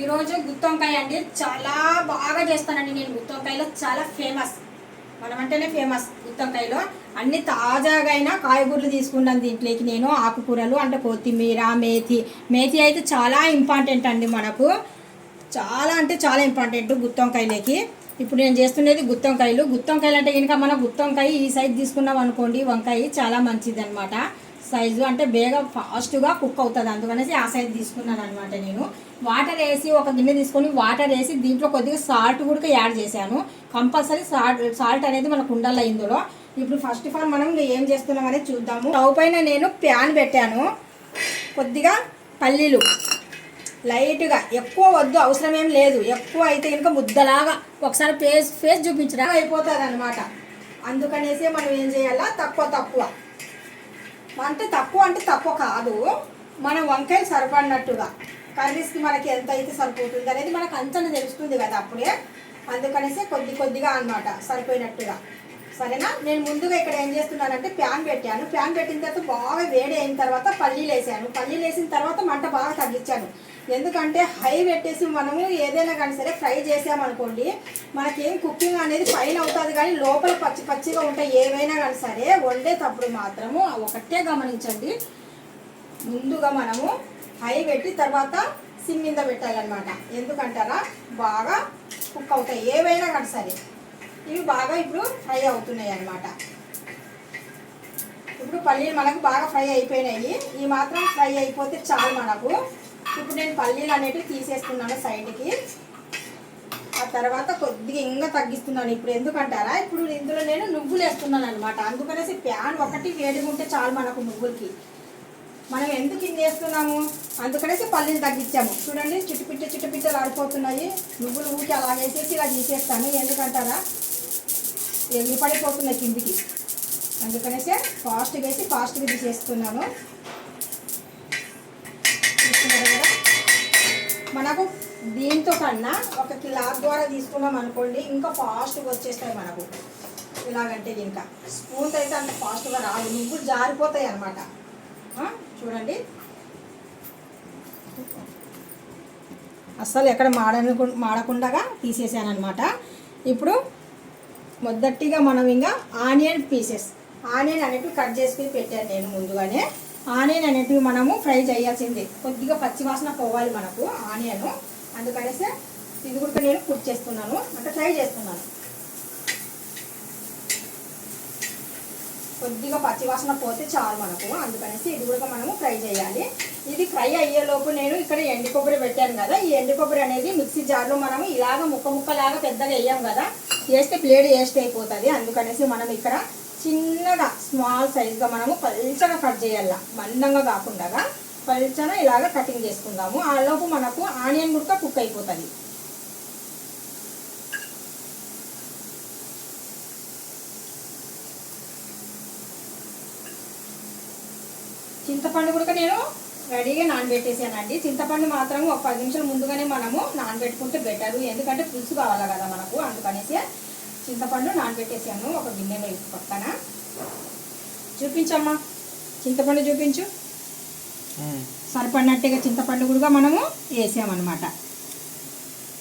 ఈరోజు గుత్తొంకాయ అండి. చాలా బాగా చేస్తానండి నేను గుత్తొంకాయలో. చాలా ఫేమస్ మనం అంటేనే ఫేమస్ గుత్తొంకాయలో. అన్ని తాజాగా అయినా కాయగూరలు తీసుకున్నాను దీంట్లోకి నేను. ఆకుకూరలు అంటే కొత్తిమీర మేతి. మేతి అయితే చాలా ఇంపార్టెంట్ అండి మనకు. చాలా అంటే చాలా ఇంపార్టెంట్ గుత్తొంకాయలకి. ఇప్పుడు నేను చేస్తున్నది గుత్తొంకాయలు. గుత్తొంకాయలు అంటే కనుక మన గుత్తొంకాయ ఈ సైజ్ తీసుకున్నాం అనుకోండి వంకాయ చాలా మంచిది అనమాట సైజు అంటే బేగా ఫాస్ట్గా కుక్ అవుతుంది. అందుకనేసి ఆ సైజ్ తీసుకున్నాను అనమాట నేను. వాటర్ వేసి ఒక గిన్నె తీసుకొని వాటర్ వేసి దీంట్లో కొద్దిగా సాల్ట్ కూడా యాడ్ చేశాను. కంపల్సరీ సాల్ట్ సాల్ట్ అనేది మనకు ఉండాలి ఇందులో. ఇప్పుడు ఫస్ట్ ఆఫ్ ఆల్ మనం ఏం చేస్తున్నాం అనేది చూద్దాము. స్టవ్ పైన నేను ప్యాన్ పెట్టాను. కొద్దిగా పల్లీలు. లైట్గా ఎక్కువ వద్దు అవసరం ఏం లేదు. ఎక్కువ అయితే కనుక ముద్దలాగా ఒకసారి ఫేస్ ఫేస్ చూపించడం అయిపోతుంది అనమాట అందుకనేసి మనం ఏం చేయాలా? తక్కువ తక్కువ. అంటే తక్కువ అంటే తక్కువ కాదు. మనం వంకాయలు సరిపడినట్టుగా. కర్రీస్కి మనకి ఎంత అయితే సరిపోతుంది అనేది మనకు అంచనా తెలుస్తుంది కదా అప్పుడే. అందుకనేసి కొద్ది కొద్దిగా అన్నమాట సరిపోయినట్టుగా. సరేనా? నేను ముందుగా ఇక్కడ ఏం చేస్తున్నానంటే ప్యాన్ పెట్టాను. ప్యాన్ పెట్టిన తర్వాత బాగా వేడి అయిన తర్వాత పల్లీలు వేసాను పల్లీలు వేసిన తర్వాత మంట బాగా తగ్గించాను. ఎందుకంటే హై పెట్టేసి మనము ఏదైనా కానీ సరే ఫ్రై చేసామనుకోండి మనకేం కుకింగ్ అనేది పైన అవుతుంది కానీ లోపల పచ్చి పచ్చిగా ఉంటాయి ఏవైనా కానీ సరే వండేటప్పుడు మాత్రము ఒకటే గమనించండి. ముందుగా మనము హై పెట్టి తర్వాత సిమ్ మీద పెట్టాలన్నమాట. ఎందుకంటారా? బాగా కుక్ అవుతాయి. ఏవైనా కానీ సరే ఇవి బాగా ఇప్పుడు ఫ్రై అవుతున్నాయి అన్నమాట ఇప్పుడు పల్లీలు మనకు బాగా ఫ్రై అయిపోయినాయి. ఈ మాత్రం ఫ్రై అయిపోతే చాలు మనకు. ఇప్పుడు నేను పల్లీలు అనేటివి తీసేస్తున్నాను సైడ్కి. ఆ తర్వాత కొద్దిగా ఇంకా తగ్గిస్తున్నాను ఇప్పుడు ఎందుకంటారా? ఇప్పుడు ఇందులో నేను నువ్వులు వేస్తున్నాను అనమాట అందుకనేసి ప్యాన్ ఒకటి వేడిగా ఉంటే చాలు మనకు నువ్వులకి. మనం ఎందుకు ఇది వేస్తున్నాము? అందుకనేసి పల్లీలు తగ్గించాము. చూడండి చిట్టుపిట్ట చిట్టుపిట్టలు ఆడిపోతున్నాయి నువ్వులు ఊరికి అలా వేసేసి ఇలా తీసేస్తాను. ఎందుకంటారా? ఎగిరి పడిపోతున్నాయి కిందికి. అందుకనేసి ఫాస్ట్గా వేసి ఫాస్ట్గా తీసేస్తున్నాను. మనకు దీంతో కన్నా ఒక క్లాత్ ద్వారా తీసుకున్నాం అనుకోండి ఇంకా ఫాస్ట్గా వచ్చేస్తాయి మనకు. ఇలాగంటే ఇంకా స్పూన్ అయితే అంత ఫాస్ట్గా రాదు నువ్వులు జారిపోతాయి అనమాట చూడండి. అస్సలు ఎక్కడ మాడను మాడకుండా తీసేసాను అనమాట ఇప్పుడు మొదటిగా మనం ఇంకా ఆనియన్ పీసెస్ ఆనియన్ అనేటివి కట్ చేసుకుని పెట్టాను నేను ముందుగానే. ఆనియన్ అనేటివి మనము ఫ్రై చేయాల్సిందే. కొద్దిగా పచ్చివాసన పోవాలి మనకు ఆనియన్. అందుకనేసి ఇది కూడా నేను కుక్ చేస్తున్నాను. అంటే ఫ్రై చేస్తున్నాను. కొద్దిగా పచ్చివాసన పోతే చాలు మనకు. అందుకనేసి ఇది కూడా మనము ఫ్రై చేయాలి. ఇది ఫ్రై అయ్యేలోపు నేను ఇక్కడ ఎండు కొబ్బరి పెట్టాను కదా. ఈ ఎండు కొబ్బరి అనేది మిక్సీ జార్లో మనము ఇలాగ ముక్క ముక్కలాగా పెద్దగా వేయం కదా. వేస్తే ప్లేట్ వేస్ట్ అయిపోతుంది. అందుకనేసి మనం ఇక్కడ చిన్నగా స్మాల్ సైజ్గా మనము పల్చగా కట్ చేయాల? మందంగా కాకుండా పల్చన ఇలాగ కటింగ్ చేసుకుందాము. ఆ లోపు మనకు ఆనియన్ ముడక కుక్ అయిపోతుంది. చింతపండు కూడా నేను రెడీగా నానబెట్టేసానండి. చింతపండు మాత్రం ఒక పది నిమిషాలు ముందుగానే మనము నానబెట్టుకుంటే బెటరు ఎందుకంటే పులుసు కావాలి కదా మనకు. అందుకనేసి చింతపండు నానబెట్టేసాను. ఒక గిన్నెలో పక్కన. చూపించమ్మా. చింతపండు చూపించు. సరిపడినట్టుగా చింతపండు కూడా మనము వేసామన్నమాట.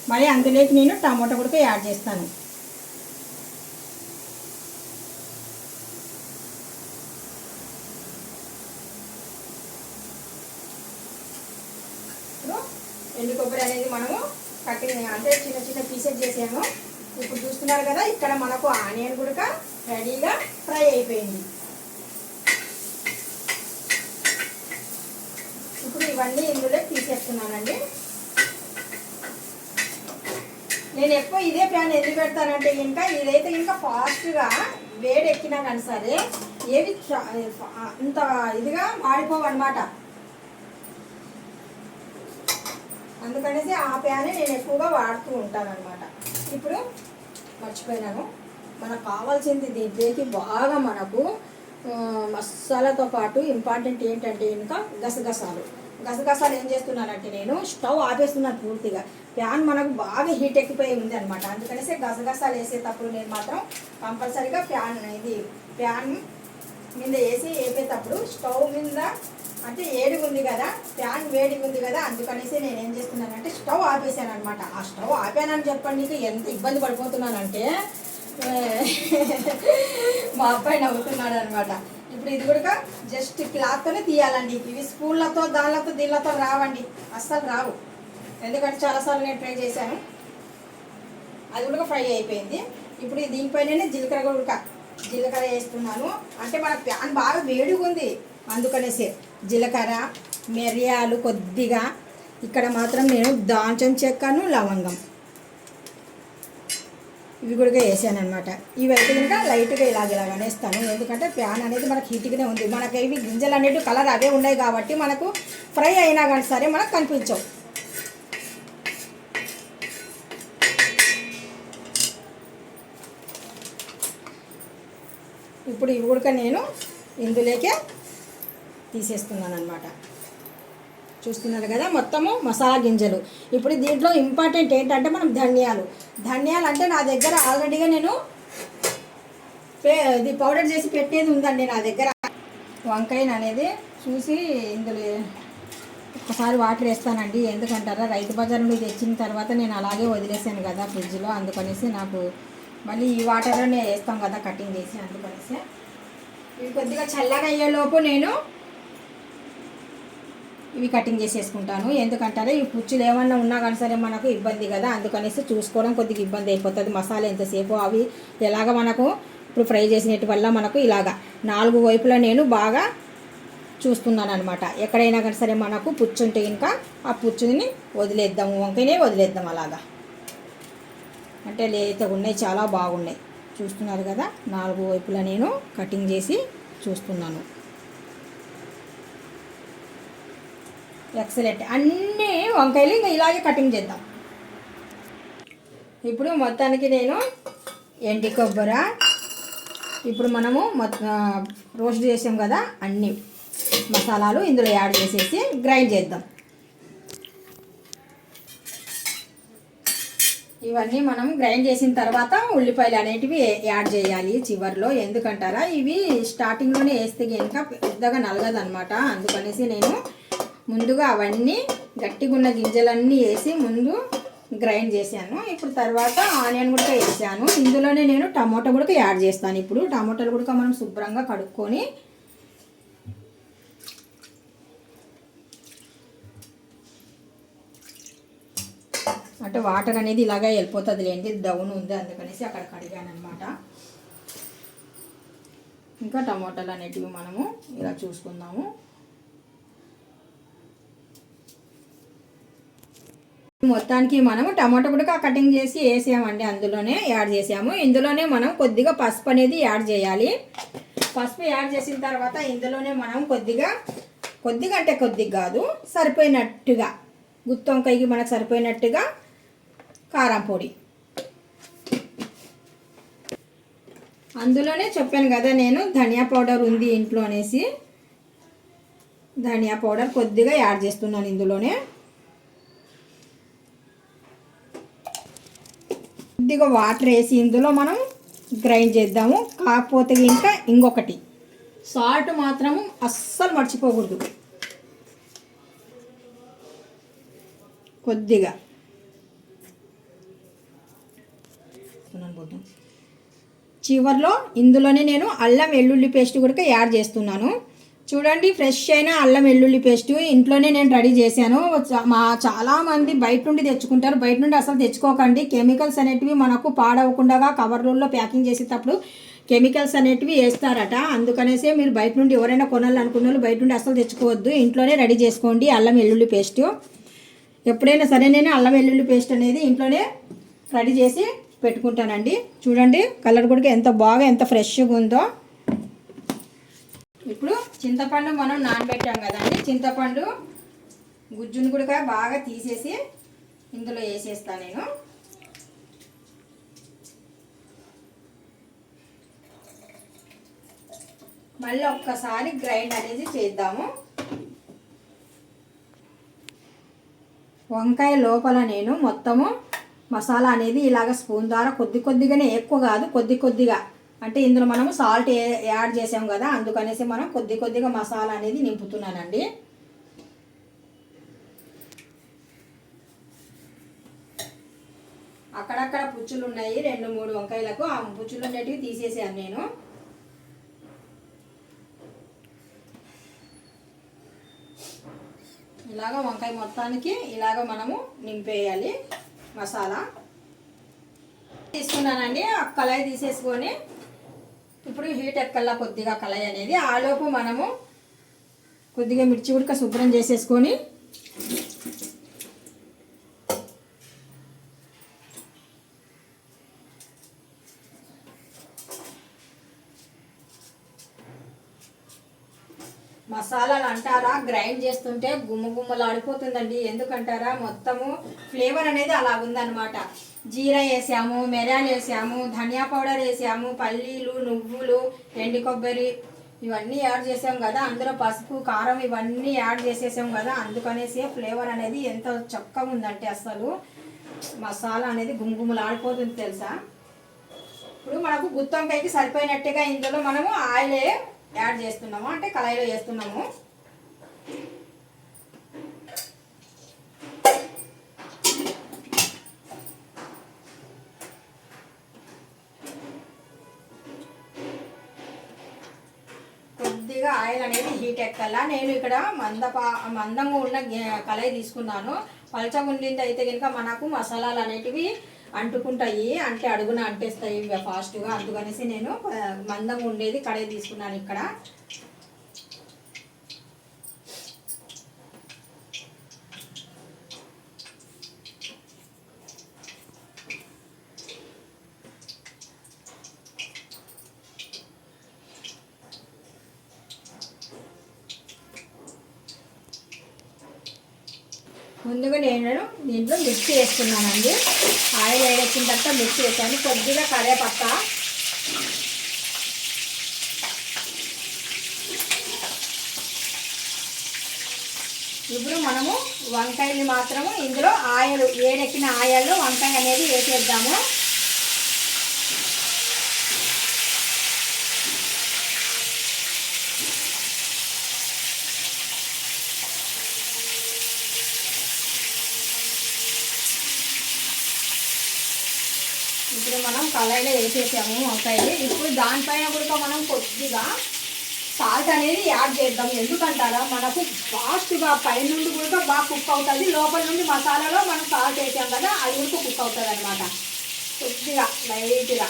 మరి అందులోకి నేను టమాటా కూడా యాడ్ చేస్తాను. ఎండు కొబ్బరి అనేది మనము కట్టింగ్ అంటే చిన్న చిన్న పీసెస్ చేసాము ఇప్పుడు చూస్తున్నారు కదా ఇక్కడ మనకు ఆనియన్ కూడా రెడీగా ఫ్రై అయిపోయింది. ఇప్పుడు ఇవన్నీ ఇందులో తీసేస్తున్నానండి. నేను ఎక్కువ ఇదే ప్యాన్ ఎందుకు పెడతానంటే ఇంకా ఇదైతే ఇంకా ఫాస్ట్గా వేడి ఎక్కినా కానీ సరే ఏవి అంత ఇదిగా మాడిపోవు అనమాట అందుకనేసి ఆ ప్యానే నేను ఎక్కువగా వాడుతూ ఉంటాను అనమాట ఇప్పుడు మర్చిపోయినాను. మనకు కావాల్సింది దీంట్లోకి బాగా మనకు మసాలాతో పాటు ఇంపార్టెంట్ ఏంటంటే ఇంకా గసగసాలు. గసగసాలు ఏం చేస్తున్నానంటే నేను స్టవ్ ఆపేస్తున్నాను పూర్తిగా. ప్యాన్ మనకు బాగా హీట్ ఎక్కిపోయి ఉంది అనమాట అందుకనేసి గసగసాలు వేసేటప్పుడు నేను మాత్రం కంపల్సరీగా ప్యాన్ ఇది ప్యాన్ మీద వేసి వేపేటప్పుడు స్టవ్ మీద అంటే ఏడిగా ఉంది కదా ఫ్యాన్ వేడిగా ఉంది కదా అందుకనేసి నేను ఏం చేస్తున్నానంటే స్టవ్ ఆపేసాను అనమాట ఆ స్టవ్ ఆపానని చెప్పండి ఎంత ఇబ్బంది పడిపోతున్నానంటే మా అబ్బాయి నవ్వుతున్నాడు అనమాట ఇప్పుడు ఇది కూడా జస్ట్ క్లాత్తోనే తీయాలండి. ఇవి స్పూన్లతో దానిలతో దీనిలతో రావండి. అస్సలు రావు. ఎందుకంటే చాలాసార్లు నేను ట్రై చేశాను. అది కూడా ఫ్రై అయిపోయింది. ఇప్పుడు ఈ దీనిపైననే జీలకర్ర కూడా జీలకర్ర వేస్తున్నాను. అంటే మన ప్యాన్ బాగా వేడిగా ఉంది. అందుకనేసి. జీలకర్ర మిరియాలు కొద్దిగా. ఇక్కడ మాత్రం నేను దాల్చిన చెక్కను లవంగం. ఇవి కూడా వేసాను అనమాట ఇవి కనుక లైట్గా ఇలాగ ఇలాగ అనేస్తాను. ఎందుకంటే ప్యాన్ అనేది మనకి హీట్గానే ఉంది. మనకి ఇవి గింజలు అనేవి కలర్ అవే ఉన్నాయి కాబట్టి మనకు ఫ్రై అయినా కానీ సరే మనకు కనిపించవు. ఇప్పుడు ఇవి కూడా నేను ఇందులోకే తీసేస్తున్నాను అనమాట చూస్తున్నారు కదా మొత్తము మసాలా గింజలు. ఇప్పుడు దీంట్లో ఇంపార్టెంట్ ఏంటంటే మనం ధనియాలు. ధనియాలు అంటే నా దగ్గర ఆల్రెడీగా నేను ఇది పౌడర్ చేసి పెట్టేది ఉందండి నా దగ్గర. వంకాయ అనేది చూసి ఇందులో ఒకసారి వాటర్ వేస్తానండి. ఎందుకంటారా? రైతు బజార్ నుండి తెచ్చిన తర్వాత నేను అలాగే వదిలేసాను కదా ఫ్రిడ్జ్లో. అందుకనేసి నాకు మళ్ళీ ఈ వాటర్లోనే వేస్తాం కదా కటింగ్ చేసి అందుకనేసి. ఇవి కొద్దిగా చల్లగా అయ్యేలోపు నేను ఇవి కటింగ్ చేసేసుకుంటాను. ఎందుకంటారా ఈ పుచ్చులు ఏమన్నా ఉన్నా కానీ సరే మనకు ఇబ్బంది కదా. అందుకనేసి చూసుకోవడం కొద్దిగా ఇబ్బంది అయిపోతుంది. మసాలా ఎంతసేపు అవి ఎలాగ మనకు ఇప్పుడు ఫ్రై చేసినట్టు వల్ల మనకు ఇలాగా నాలుగు వైపులా నేను బాగా చూస్తున్నాను అనమాట ఎక్కడైనా కానీ సరే మనకు పుచ్చు ఉంటే ఇంకా ఆ పుచ్చుని వదిలేద్దాము. వంకనే వదిలేద్దాం అలాగా. అంటే లేత ఉన్నాయి చాలా బాగున్నాయి. చూస్తున్నారు కదా నాలుగు వైపులా నేను కటింగ్ చేసి చూస్తున్నాను. ఎక్సలెంట్. అన్నీ వంకాయలు ఇంకా ఇలాగే కటింగ్ చేద్దాం. ఇప్పుడు మొత్తానికి నేను ఎండి కొబ్బరి. ఇప్పుడు మనము మొత్తం రోస్ట్ చేసాం కదా అన్ని మసాలాలు ఇందులో యాడ్ చేసేసి గ్రైండ్ చేద్దాం. ఇవన్నీ మనం గ్రైండ్ చేసిన తర్వాత ఉల్లిపాయలు అనేటివి యాడ్ చేయాలి చివర్లో. ఎందుకంటారా? ఇవి స్టార్టింగ్లోనే వేస్తే కనుక పెద్దగా నలగదనమాట అందుకనేసి నేను ముందుగా అవన్నీ గట్టిగా ఉన్న గింజలన్నీ వేసి ముందు గ్రైండ్ చేశాను. ఇప్పుడు తర్వాత ఆనియన్ కూడా వేసాను. ఇందులోనే నేను టమాటో కూడా యాడ్ చేస్తాను. ఇప్పుడు టమాటాలు కూడా మనం శుభ్రంగా కడుక్కొని అంటే వాటర్ అనేది ఇలాగే వెళ్ళిపోతుంది లేండి డౌన్ ఉంది అందుకనేసి అక్కడ కడిగాను అనమాట ఇంకా టమాటాలు అనేటివి మనము ఇలా చూసుకుందాము. మొత్తానికి మనం టమాటో కూడా కటింగ్ చేసి వేసామండి అందులోనే యాడ్ చేసాము. ఇందులోనే మనం కొద్దిగా పసుపు అనేది యాడ్ చేయాలి. పసుపు యాడ్ చేసిన తర్వాత ఇందులోనే మనం కొద్దిగా కొద్దిగా అంటే కొద్దిగా కాదు సరిపోయినట్టుగా గుత్తొంకాయకి మనకు సరిపోయినట్టుగా కారం పొడి. అందులోనే చెప్పాను కదా నేను ధనియా పౌడర్ ఉంది ఇంట్లో అనేసి. ధనియా పౌడర్ కొద్దిగా యాడ్ చేస్తున్నాను ఇందులోనే. కొద్దిగా వాటర్ వేసి ఇందులో మనం గ్రైండ్ చేద్దాము. కాకపోతే ఇంకా ఇంకొకటి. సాల్ట్ మాత్రము అస్సలు మర్చిపోకూడదు. కొద్దిగా. చివర్లో ఇందులోనే నేను అల్లం వెల్లుల్లి పేస్ట్ కూడా యాడ్ చేస్తున్నాను. చూడండి ఫ్రెష్ అయిన అల్లం వెల్లుల్లి పేస్ట్ ఇంట్లోనే నేను రెడీ చేశాను. మా చాలామంది బయట నుండి తెచ్చుకుంటారు. బయట నుండి అసలు తెచ్చుకోకండి. కెమికల్స్ అనేటివి మనకు పాడవకుండా కవర్లలో ప్యాకింగ్ చేసేటప్పుడు కెమికల్స్ అనేటివి వేస్తారట. అందుకనేసే మీరు బయట నుండి ఎవరైనా కొనాలనుకున్న వాళ్ళు బయట నుండి అసలు తెచ్చుకోవద్దు. ఇంట్లోనే రెడీ చేసుకోండి అల్లం వెల్లుల్లి పేస్ట్ ఎప్పుడైనా సరే నేను అల్లం వెల్లుల్లి పేస్ట్ అనేది ఇంట్లోనే రెడీ చేసి పెట్టుకుంటానండి. చూడండి కలర్ కూడా ఎంత బాగా ఎంత ఫ్రెష్గా ఉందో. ఇప్పుడు చింతపండు మనం నానబెట్టాం కదండి. చింతపండు గుజ్జును కూడా బాగా తీసేసి ఇందులో వేసేస్తాను నేను. మళ్ళీ ఒక్కసారి గ్రైండ్ అనేది చేద్దాము. వంకాయ లోపల నేను మొత్తము మసాలా అనేది ఇలాగ స్పూన్ ద్వారా కొద్ది కొద్దిగానే ఎక్కువ కాదు కొద్ది కొద్దిగా అంటే ఇందులో మనం సాల్ట్ యాడ్ చేసాం కదా అందుకనేసి మనం కొద్ది కొద్దిగా మసాలా అనేది నింపుతున్నానండి. అక్కడక్కడ పుచ్చులు ఉన్నాయి రెండు మూడు వంకాయలకు. ఆ పుచ్చులు ఉండేటివి తీసేసాను నేను. ఇలాగ వంకాయ మొత్తానికి ఇలాగ మనము నింపేయాలి మసాలా. తీసుకున్నానండి ఆ కళాయి తీసేసుకొని ఇప్పుడు హీట్ ఎక్కల్లా కొద్దిగా కళాయి అనేది. ఆలోపు మనము కొద్దిగా మిర్చి ఉడక శుభ్రం చేసేసుకొని మసాలాలు అంటారా? గ్రైండ్ చేస్తుంటే గుమ్మ ఆడిపోతుందండి ఎందుకంటారా? మొత్తము ఫ్లేవర్ అనేది అలా ఉందన్నమాట జీరా వేసాము మిరియాలు వేసాము ధనియా పౌడర్ వేసాము పల్లీలు నువ్వులు ఎండి కొబ్బరి ఇవన్నీ యాడ్ చేసాం కదా. అందులో పసుపు కారం ఇవన్నీ యాడ్ చేసేసాం కదా. అందుకనేసి ఫ్లేవర్ అనేది ఎంత చక్కగా ఉందంటే అసలు మసాలా అనేది గుమ్గుమ్మలాడిపోతుంది తెలుసా? ఇప్పుడు మనకు గుత్తొంకాయకి సరిపోయినట్టుగా ఇందులో మనము ఆయిల్ యాడ్ చేస్తున్నాము అంటే కళాయిలో వేస్తున్నాము. ఆయిల్ అనేది హీట్ ఎక్కల్లా. నేను ఇక్కడ మందపా మందంగా ఉన్న గే- కళాయి తీసుకున్నాను. పలచగా ఉండింది అయితే కనుక మనకు మసాలాలు అనేటివి అంటుకుంటాయి. అంటే అడుగున అంటేస్తాయి ఫాస్ట్గా అందుకనేసి నేను మందంగా ఉండేది కడాయి తీసుకున్నాను ఇక్కడ ముందుగా నేను దీంట్లో మిర్చి వేసుకున్నానండి ఆయిల్ వేసిన తర్వాత మిర్చి వేసాను కొద్దిగా కరేపత్త ఇప్పుడు మనము వంకాయలు మాత్రము ఇందులో ఆయిల్ వేడెక్కిన ఆయిల్లో వంకాయ అనేది వేసేద్దాము ఇప్పుడు మనం కళాయిలో వేసేసాము వంకాయలు. ఇప్పుడు దానిపైన కూడా మనం కొద్దిగా సాల్ట్ అనేది యాడ్ చేద్దాం. ఎందుకంటారా? మనకు ఫాస్ట్గా పైనుండి కూడా బాగా కుక్ అవుతుంది. లోపల నుండి మసాలాలో మనం సాల్ట్ వేసాం కదా అది కూడా కుక్ అవుతుంది అనమాట కొద్దిగా లైట్గా.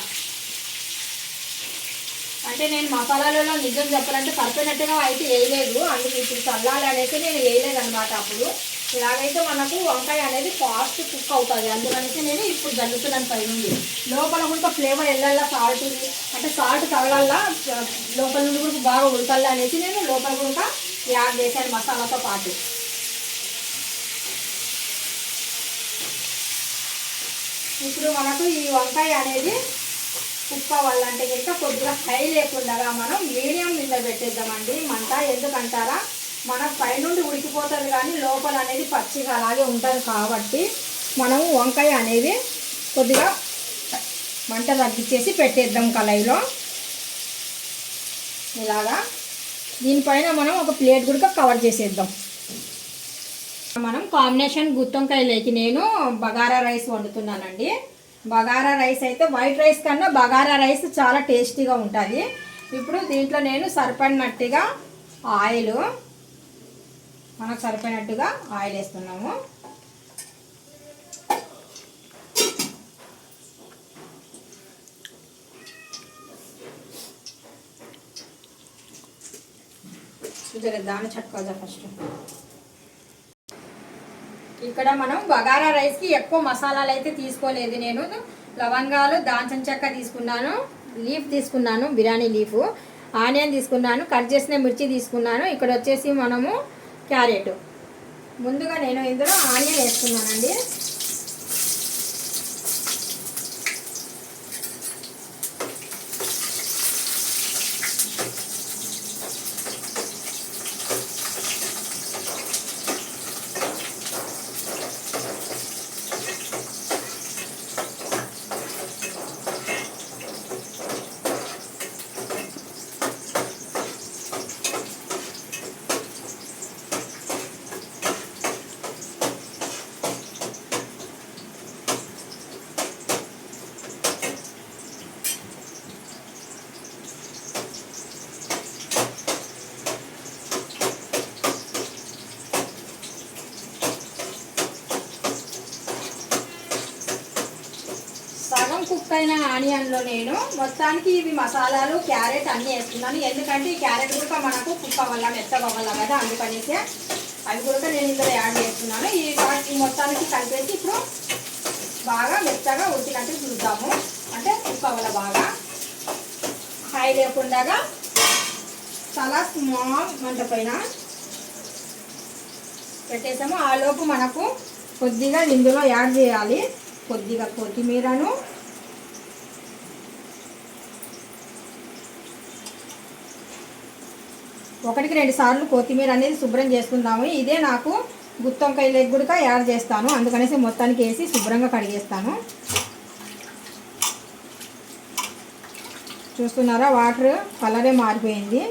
అంటే నేను మసాలాలలో నిజం చెప్పాలంటే పర్ఫెక్ట్గా అయితే వేయలేదు. అందుకు ఇప్పుడు చల్లాలి అనేసి నేను వేయలేదు అనమాట అప్పుడు. ఇలాగైతే మనకు వంకాయ అనేది ఫాస్ట్ కుక్ అవుతుంది. అందుకనేసి నేను ఇప్పుడు జల్లుతున్నాను పైనుండి లోపల కూడా ఫ్లేవర్ వెళ్ళాలా సాల్ట్ అంటే సాల్ట్ తగలల్లా లోపల నుండి కూడా బాగా ఉడకల్లా అనేసి నేను లోపల కూడా యాడ్ చేశాను మసాలాతో పాటు. ఇప్పుడు మనకు ఈ వంకాయ అనేది కుక్ అవ్వాలంటే కనుక కొద్దిగా హై లేకుండా మనం మీడియం మీద పెట్టేద్దామండి. మంట ఎందుకంటారా? మన పైనుండి ఉడికిపోతుంది కానీ లోపల అనేది పచ్చిగా అలాగే ఉంటుంది కాబట్టి మనం వంకాయ అనేది కొద్దిగా మంట తగ్గించేసి పెట్టేద్దాం కళాయిలో. ఇలాగా దీనిపైన మనం ఒక ప్లేట్ కూడా కవర్ చేసేద్దాం. మనం కాంబినేషన్ గుత్తొంకాయలేకి నేను బగారా రైస్ వండుతున్నానండి. బగారా రైస్ అయితే వైట్ రైస్ కన్నా బగారా రైస్ చాలా టేస్టీగా ఉంటుంది. ఇప్పుడు దీంట్లో నేను సరిపడినట్టుగా ఆయిల్ మనకు సరిపోయినట్టుగా ఆయిల్ వేస్తున్నాము. దాని చట్టుకోజా ఫస్ట్ ఇక్కడ మనం బగారా రైస్కి ఎక్కువ మసాలాలు అయితే తీసుకోలేదు నేను. లవంగాలు దాల్చిన చెక్క తీసుకున్నాను లీఫ్ తీసుకున్నాను బిర్యానీ లీఫ్ ఆనియన్ తీసుకున్నాను కట్ చేసిన మిర్చి తీసుకున్నాను. ఇక్కడ వచ్చేసి మనము క్యారెట్. ముందుగా నేను ఇందులో ఆనియన్ వేసుకున్నానండి. అయిన నేను మొత్తానికి ఇవి మసాలాలు క్యారెట్ అన్నీ వేస్తున్నాను. ఎందుకంటే ఈ క్యారెట్ కూడా మనకు కుక్ అవ్వాలా మెత్తగా కదా అందుకనేసి అవి కూడా నేను ఇందులో యాడ్ చేస్తున్నాను. ఈ వాటి మొత్తానికి కలిపేసి ఇప్పుడు బాగా మెత్తగా ఉడికినట్టు చూద్దాము. అంటే కుక్ అవ్వాలి బాగా. హై లేకుండా చాలా స్మాల్ మంట పైన పెట్టేసాము. ఆలోపు మనకు కొద్దిగా ఇందులో యాడ్ చేయాలి. కొద్దిగా కొత్తిమీరను ఒకటికి రెండు సార్లు కొత్తిమీర అనేది శుభ్రం చేసుకుందాము. ఇదే నాకు గుత్తొంకాయ లెగ్ కూడా యాడ్ చేస్తాను. అందుకనేసి మొత్తానికి వేసి శుభ్రంగా కడిగేస్తాను. చూస్తున్నారా వాటర్ కలరే మారిపోయింది.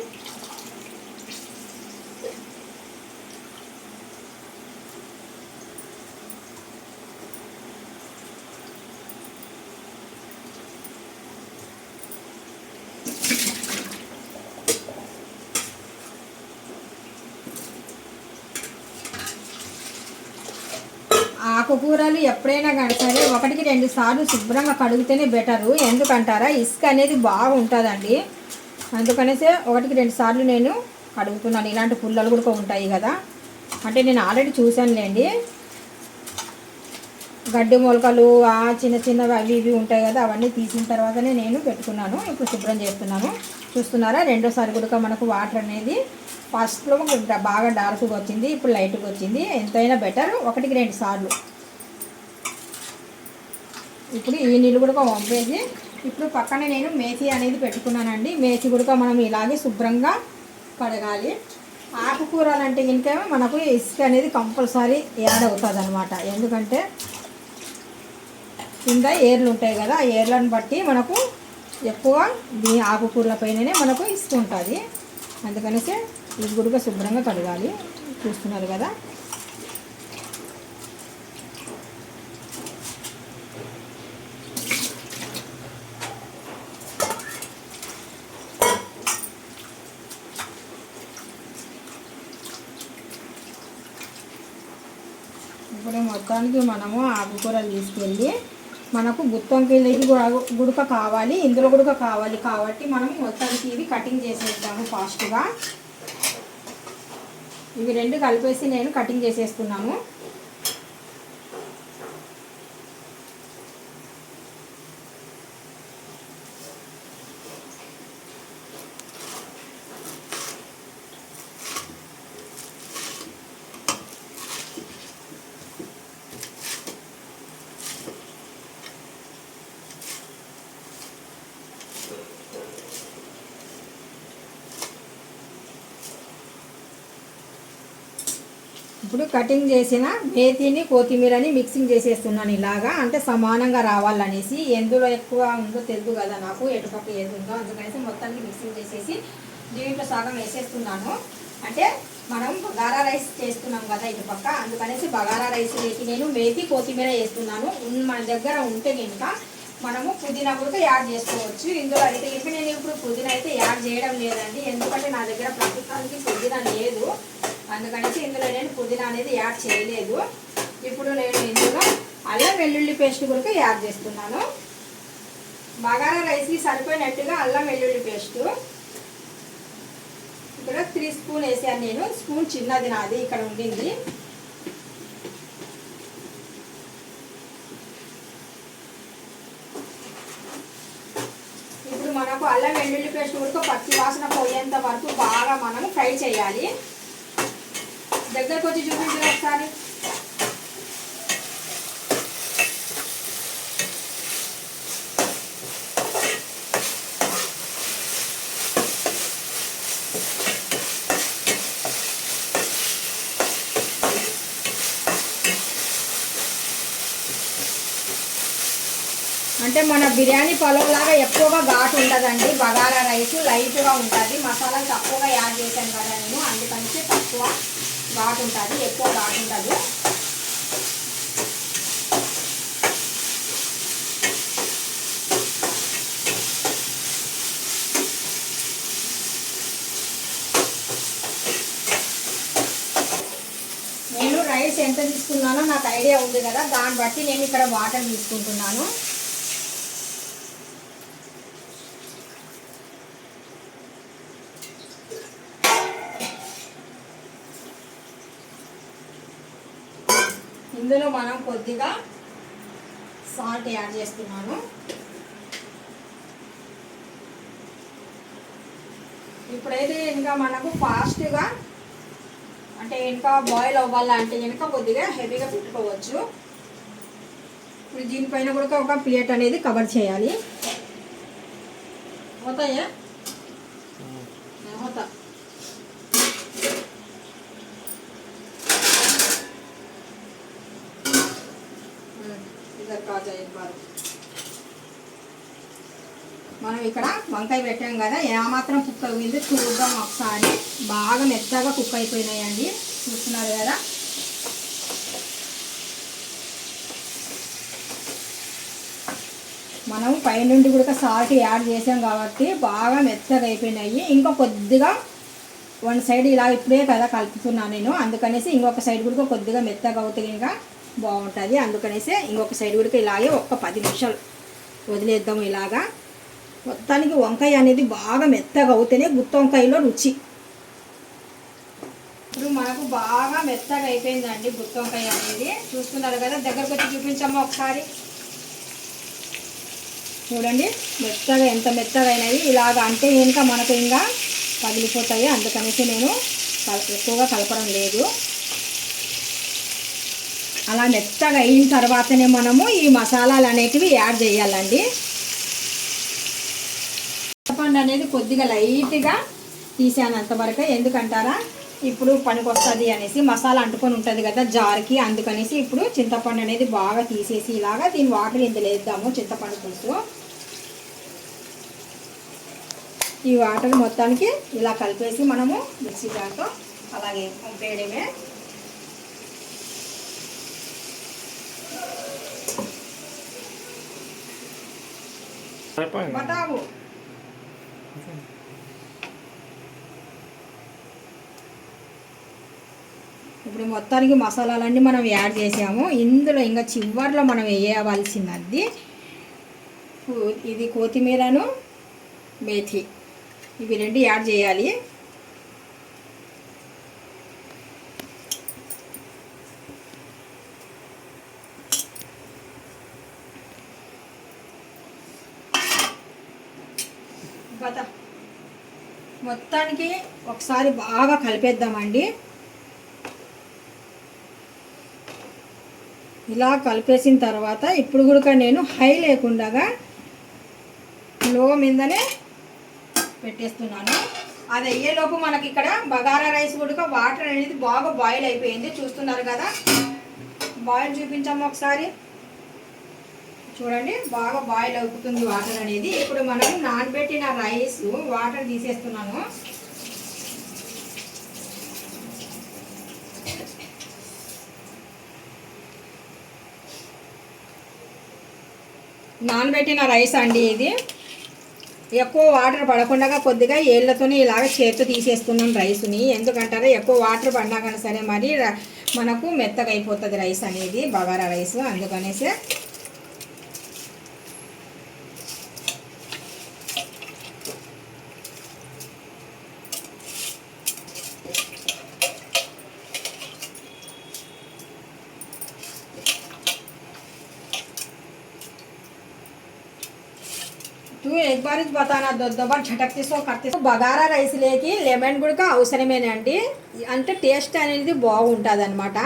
ఆకుకూరలు ఎప్పుడైనా కానీ సరే ఒకటికి రెండు సార్లు శుభ్రంగా కడిగితేనే బెటరు. ఎందుకంటారా? ఇసుక అనేది బాగుంటుందండి. అందుకనేసే ఒకటికి రెండు సార్లు నేను కడుగుతున్నాను. ఇలాంటి పుల్లలు కూడా ఉంటాయి కదా. అంటే నేను ఆల్రెడీ చూశానులేండి. గడ్డి మొలకలు ఆ చిన్న చిన్నవి అవి ఇవి ఉంటాయి కదా అవన్నీ తీసిన తర్వాతనే నేను పెట్టుకున్నాను. ఇప్పుడు శుభ్రం చేస్తున్నాను. చూస్తున్నారా? రెండోసారి కూడా మనకు వాటర్ అనేది ఫస్ట్లో బాగా డార్క్గా వచ్చింది ఇప్పుడు లైట్గా వచ్చింది. ఎంతైనా బెటర్ ఒకటికి రెండు సార్లు. ఇప్పుడు ఈ నీళ్ళు కూడా పంపేసి ఇప్పుడు పక్కన నేను మేతి అనేది పెట్టుకున్నానండి. మేతి కూడా మనం ఇలాగే శుభ్రంగా కడగాలి. ఆకుకూరలు అంటే ఇంకా మనకు ఇసుక అనేది కంపల్సరీ యాడ్ అవుతుంది అనమాట ఎందుకంటే కింద ఏర్లు ఉంటాయి కదా ఆ ఏర్లను బట్టి మనకు ఎక్కువ దీ ఆకుకూరల పైననే మనకు ఇసుక ఉంటుంది. అందుకనేసి ఇది గుడిగా శుభ్రంగా కడగాలి. చూస్తున్నారు కదా? ఇప్పుడు మొత్తానికి మనము ఆకుకూరలు తీసుకెళ్ళి మనకు గుత్తొంకాయలకి గుడక కావాలి ఇందులో గుడక కావాలి. కాబట్టి మనం మొత్తానికి ఇవి కటింగ్ చేసేద్దాము ఫాస్ట్గా ఇవి రెండు కలిపేసి నేను కటింగ్ చేసేసుకున్నాము. ఇప్పుడు కటింగ్ చేసిన మేతిని కొత్తిమీరని మిక్సింగ్ చేసేస్తున్నాను ఇలాగా. అంటే సమానంగా రావాలనేసి ఎందులో ఎక్కువ ఉందో తెలుసు కదా నాకు ఎటుపక్క ఏది ఉందో అందుకనేసి మొత్తానికి మిక్సింగ్ చేసేసి దీంట్లో సగం వేసేస్తున్నాను. అంటే మనం బగారా రైస్ చేస్తున్నాం కదా ఇటుపక్క అందుకనేసి బగారా రైస్ వేసి నేను మేతి కొత్తిమీర వేస్తున్నాను. మన దగ్గర ఉంటే కనుక మనము పుదీనా కూడా యాడ్ చేసుకోవచ్చు. ఇందులో అయితే ఇప్పుడు నేను ఇప్పుడు పుదీనా అయితే యాడ్ చేయడం లేదండి. ఎందుకంటే నా దగ్గర ప్రస్తుతానికి పుదీనా లేదు. అందుకనేసి ఇందులో నేను పుదీనా అనేది యాడ్ చేయలేదు. ఇప్పుడు నేను ఇందులో అల్లం వెల్లుల్లి పేస్ట్ కూడా యాడ్ చేస్తున్నాను. బగారా రైస్కి సరిపోయినట్టుగా అల్లం వెల్లుల్లి పేస్ట్. ఇక్కడ త్రీ స్పూన్ వేసాను నేను. స్పూన్ చిన్నది నాది ఇక్కడ ఉండింది. ఇప్పుడు మనకు అల్లం వెల్లుల్లి పేస్ట్ ఉడక పచ్చి వాసన పోయేంత వరకు బాగా మనం ఫ్రై చేయాలి. దగ్గరకు వచ్చి చూపించండి ఒకసారి? అంటే మన బిర్యానీ పలావ్ లాగా ఎక్కువగా ఘాటు ఉండదండి బగారా రైస్ లైట్గా ఉంటుంది. మసాలా తక్కువగా యాడ్ చేశాను కదా నేను. అందుకని తక్కువ. బాగుంటుంది ఎక్కువ బాగుంటుంది. నేను రైస్ ఎంత తీసుకున్నానో నాకు ఐడియా ఉంది కదా దాన్ని బట్టి నేను ఇక్కడ వాటర్ తీసుకుంటున్నాను. ఇందులో మనం కొద్దిగా సాల్ట్ యాడ్ చేస్తున్నాను. ఇప్పుడైతే ఇంకా మనకు ఫాస్ట్గా అంటే ఇంకా బాయిల్ అవ్వాలంటే ఇంకా కొద్దిగా హెవీగా పెట్టుకోవచ్చు. ఇప్పుడు దీనిపైన కూడా ఒక ప్లేట్ అనేది కవర్ చేయాలి. అవుతాయా వంకాయ పెట్టాం కదా ఏమాత్రం కుక్ అయింది చూద్దాం ఒకసారి. బాగా మెత్తగా కుక్ అయిపోయినాయండి. చూస్తున్నారు కదా. మనం పైనుండి కూడా సాల్ట్ యాడ్ చేసాం కాబట్టి బాగా మెత్తగా అయిపోయినాయి. ఇంకా కొద్దిగా వన్ సైడ్ ఇలా ఇప్పుడే కదా కలుపుతున్నాను నేను. అందుకనేసి ఇంకొక సైడ్ కూడా కొద్దిగా మెత్తగా అవుతుంది ఇంకా బాగుంటుంది. అందుకనేసి ఇంకొక సైడ్ కూడా ఇలాగే ఒక్క పది నిమిషాలు వదిలేద్దాం ఇలాగా. మొత్తానికి వంకాయ అనేది బాగా మెత్తగా అవుతేనే గుత్తి వంకాయలో రుచి. ఇప్పుడు మనకు బాగా మెత్తగా అయిపోయిందండి గుత్తి వంకాయ అనేది. చూస్తున్నారు కదా దగ్గరకు వచ్చి చూపించమ్మా ఒకసారి. చూడండి మెత్తగా ఎంత మెత్తగా అయినాయి ఇలాగ అంటే ఇంకా మనకు ఇంకా పగిలిపోతాయి. అందుకనేసి నేను ఎక్కువగా కలపడం లేదు. అలా మెత్తగా అయిన తర్వాతనే మనము ఈ మసాలాలు అనేటివి యాడ్ చేయాలండి. చింతపండు అనేది కొద్దిగా లైట్గా తీసాను అంతవరకు ఎందుకంటారా? ఇప్పుడు పనికొస్తుంది అనేసి మసాలా అంటుకొని ఉంటుంది కదా జార్కి అందుకనేసి ఇప్పుడు చింతపండు అనేది బాగా తీసేసి ఇలాగా దీని వాటర్ ఇందులో వేద్దాము చింతపండు పులుసు. ఈ వాటర్ మొత్తానికి ఇలా కలిపేసి మనము మిక్సీ జార్తో అలాగే బతావు ఇప్పుడు మొత్తానికి మసాలాలన్నీ మనం యాడ్ చేసాము. ఇందులో ఇంకా చివర్లో మనం వేయవలసినది ఇది కొత్తిమీరను మేథి ఇవి రెండు యాడ్ చేయాలి. గత మొత్తానికి ఒకసారి బాగా కలిపేద్దామండి. ఇలా కలిపేసిన తర్వాత ఇప్పుడు కూడా నేను హై లేకుండా లో మీదనే పెట్టేస్తున్నాను. అది అయ్యేలోపు మనకి ఇక్కడ బగారా రైస్ కూడా వాటర్ అనేది బాగా బాయిల్ అయిపోయింది. చూస్తున్నారు కదా? బాయిల్ చూపించాము ఒకసారి. చూడండి బాగా బాయిల్ అవుతుంది వాటర్ అనేది. ఇప్పుడు మనం నానబెట్టిన రైస్ వాటర్ తీసేస్తున్నాను. నానబెట్టిన రైస్ అండి ఇది. ఎక్కువ వాటర్ పడకుండా కొద్దిగా ఏళ్ళతోనే ఇలాగ చేతితో తీసేస్తున్నాం రైస్ని ఎందుకంటారా ఎక్కువ వాటర్ పడినా కానీ సరే మరి మనకు మెత్తగా అయిపోతుంది రైస్ అనేది బగారా రైస్ అందుకనేసి పోతానా దొద్దబని చటక్ తీసుకొని కట్ బగారా రైస్ లేకి లెమన్ కూడా అవసరమేనండి అంటే టేస్ట్ అనేది బాగుంటుంది అనమాట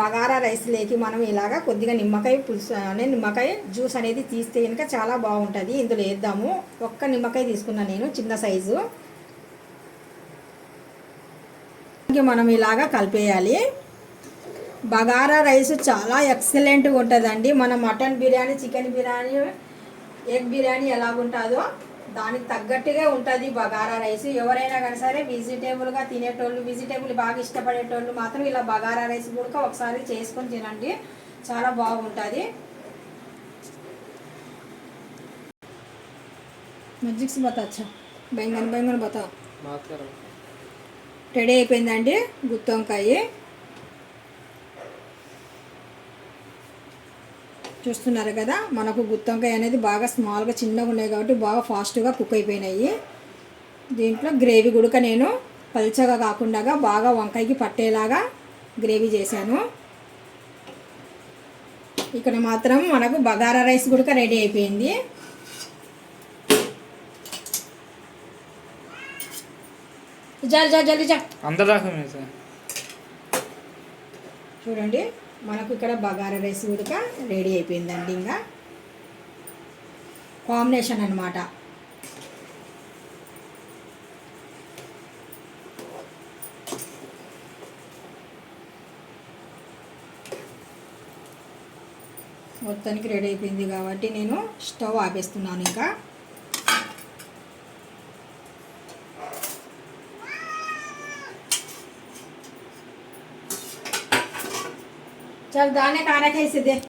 బగారా రైస్ లేకి మనం ఇలాగా కొద్దిగా నిమ్మకాయ పులుసు అనే నిమ్మకాయ జ్యూస్ అనేది తీస్తే కనుక చాలా బాగుంటుంది. ఇందులో వేద్దాము. ఒక్క నిమ్మకాయ తీసుకున్నాను నేను చిన్న సైజు. మనం ఇలాగా కలిపేయాలి. బగారా రైస్ చాలా ఎక్సలెంట్గా ఉంటుందండి. మన mutton biryani chicken biryani egg biryani ఎలాగుంటుందో దానికి తగ్గట్టుగా ఉంటుంది బగారా రైస్. ఎవరైనా కానీ సరే వెజిటేబుల్గా తినేటోళ్ళు వెజిటేబుల్ బాగా ఇష్టపడేటోళ్ళు మాత్రం ఇలా బగారా రైస్ కూడా ఒకసారి చేసుకొని తినండి. చాలా బాగుంటుంది. మజ్జిక్స్ బతా బెంగన్ బెంగన్ బతా. రెడీ అయిపోయిందండి? గుత్తొంకాయ. చూస్తున్నారు కదా మనకు గుత్తి వంకాయ అనేది బాగా స్మాల్గా చిన్నగా ఉన్నాయి కాబట్టి బాగా ఫాస్ట్గా కుక్ అయిపోయినాయి. దీంట్లో గ్రేవీ గుడక నేను పల్చగా కాకుండా బాగా వంకాయకి పట్టేలాగా గ్రేవీ చేశాను. ఇక్కడ మాత్రం మనకు బగారా రైస్ కూడా రెడీ అయిపోయింది. జల్దీ చూడండి. మనకు ఇక్కడ బగారా రైస్ ఉడక రెడీ అయిపోయిందండి ఇంకా. కాంబినేషన్ అనమాట మొత్తానికి రెడీ అయిపోయింది కాబట్టి నేను స్టవ్ ఆపేస్తున్నాను ఇంకా. चल दाने का रखे इसे देख